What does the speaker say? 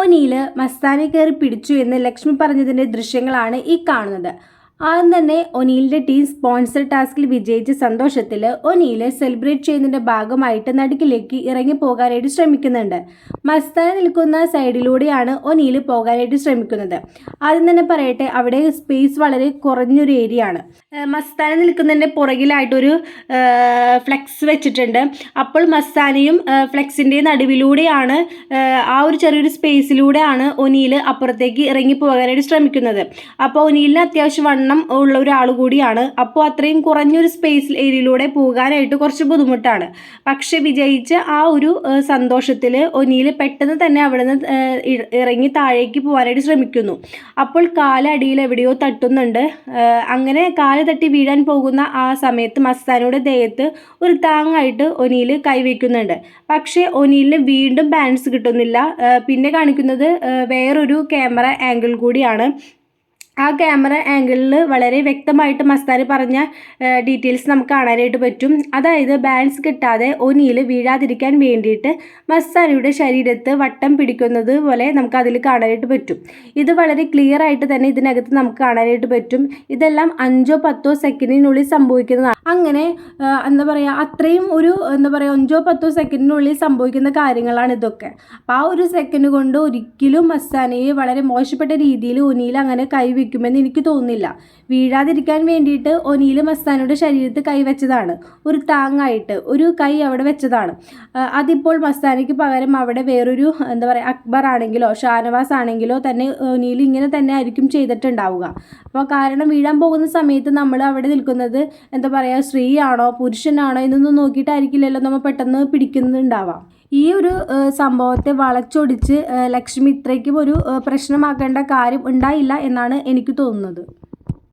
ഒനിയിൽ മസ്താനെ കയറി പിടിച്ചു എന്ന് ലക്ഷ്മി പറഞ്ഞതിന്റെ ദൃശ്യങ്ങളാണ് ഈ കാണുന്നത്. ആദ്യം തന്നെ ഒനീലിന്റെ ടീം സ്പോൺസർ ടാസ്കിൽ വിജയിച്ച സന്തോഷത്തിൽ ഒനീൽ സെലിബ്രേറ്റ് ചെയ്യുന്നതിന്റെ ഭാഗമായിട്ട് നടുക്കിലേക്ക് ഇറങ്ങി പോകാനായിട്ട് ശ്രമിക്കുന്നുണ്ട്. മസ്താന നിൽക്കുന്ന സൈഡിലൂടെയാണ് ഒനീൽ പോകാനായിട്ട് ശ്രമിക്കുന്നത്. ആദ്യം തന്നെ പറയട്ടെ അവിടെ സ്പേസ് വളരെ കുറഞ്ഞൊരു ഏരിയ ആണ്. മസ്താന നിൽക്കുന്നതിന്റെ പുറകിലായിട്ടൊരു ഫ്ലെക്സ് വെച്ചിട്ടുണ്ട്. അപ്പോൾ മസ്താനയും ഫ്ലെക്സിന്റെ നടുവിലൂടെയാണ് ആ ഒരു ചെറിയൊരു സ്പേസിലൂടെയാണ് ഒനീൽ അപ്പുറത്തേക്ക് ഇറങ്ങി പോകാനായിട്ട് ശ്രമിക്കുന്നത്. അപ്പോൾ ഒനീലിന് അത്യാവശ്യം വണ്ണം ഉള്ള ഒരാൾ കൂടിയാണ്. അപ്പോൾ അത്രയും കുറഞ്ഞൊരു സ്പേസ് ഏരിയയിലൂടെ പോകാനായിട്ട് കുറച്ച് ബുദ്ധിമുട്ടാണ്. പക്ഷെ വിജയിച്ച ആ ഒരു സന്തോഷത്തിൽ ഒനിയിൽ പെട്ടെന്ന് തന്നെ അവിടെ നിന്ന് ഇറങ്ങി താഴേക്ക് പോകാനായിട്ട് ശ്രമിക്കുന്നു. അപ്പോൾ കാലടിയിൽ എവിടെയോ തട്ടുന്നുണ്ട്. അങ്ങനെ കാൽ തട്ടി വീഴാൻ പോകുന്ന ആ സമയത്ത് മസ്താനയുടെ ദേഹത്ത് ഒരു താങ്ങായിട്ട് ഒനിയിൽ കൈവയ്ക്കുന്നുണ്ട്. പക്ഷേ ഒനിയിലിന് വീണ്ടും ബാലൻസ് കിട്ടുന്നില്ല. പിന്നെ കാണിക്കുന്നത് വേറൊരു ക്യാമറ ആംഗിൾ കൂടിയാണ്. ആ ക്യാമറ ആംഗിളിൽ വളരെ വ്യക്തമായിട്ട് മസ്താനി പറഞ്ഞ ഡീറ്റെയിൽസ് നമുക്ക് കാണാനായിട്ട് പറ്റും. അതായത് ബാലൻസ് കിട്ടാതെ ഒനിയിൽ വീഴാതിരിക്കാൻ വേണ്ടിയിട്ട് മസ്താനിയുടെ ശരീരത്ത് വട്ടം പിടിക്കുന്നത് പോലെ നമുക്ക് അതിൽ കാണാനായിട്ട് പറ്റും. ഇത് വളരെ ക്ലിയർ ആയിട്ട് തന്നെ ഇതിനകത്ത് നമുക്ക് കാണാനായിട്ട് പറ്റും. ഇതെല്ലാം അഞ്ചോ പത്തോ സെക്കൻഡിനുള്ളിൽ സംഭവിക്കുന്നതാണ്. അങ്ങനെ എന്താ പറയുക അത്രയും ഒരു എന്താ പറയുക അഞ്ചോ പത്തോ സെക്കൻഡിനുള്ളിൽ സംഭവിക്കുന്ന കാര്യങ്ങളാണ് ഇതൊക്കെ. അപ്പോൾ ആ ഒരു സെക്കൻഡ് കൊണ്ട് ഒരിക്കലും മസ്താനയെ വളരെ മോശപ്പെട്ട രീതിയിൽ ഒനിയിൽ അങ്ങനെ കൈവയ്ക്കുമെന്ന് എനിക്ക് തോന്നുന്നില്ല. വീഴാതിരിക്കാൻ വേണ്ടിയിട്ട് ഒനീൽ മസ്താനയുടെ ശരീരത്ത് കൈവച്ചതാണ് ഒരു താങ്ങായിട്ട് ഒരു കൈ അവിടെ വെച്ചതാണ്. അതിപ്പോൾ മസ്താനയ്ക്ക് പകരം അവിടെ വേറൊരു എന്താ പറയുക അക്ബർ ആണെങ്കിലോ ഷാനവാസ് ആണെങ്കിലോ തന്നെ ഒനീൽ ഇങ്ങനെ തന്നെ ആയിരിക്കും ചെയ്തിട്ടുണ്ടാവുക. അപ്പോൾ കാരണം വീഴാൻ പോകുന്ന സമയത്ത് നമ്മൾ അവിടെ നിൽക്കുന്നത് എന്താ പറയുക സ്ത്രീയാണോ പുരുഷനാണോ എന്നൊന്നും നോക്കിയിട്ടായിരിക്കില്ലല്ലോ നമ്മൾ പെട്ടെന്ന് പിടിക്കുന്നുണ്ടാവാം. ഈ ഒരു സംഭവത്തെ വളച്ചൊടിച്ച് ലക്ഷ്മി ഇത്രയ്ക്കും ഒരു പ്രശ്നമാക്കേണ്ട കാര്യം ഉണ്ടായില്ല എന്നാണ് എനിക്ക് തോന്നുന്നത്.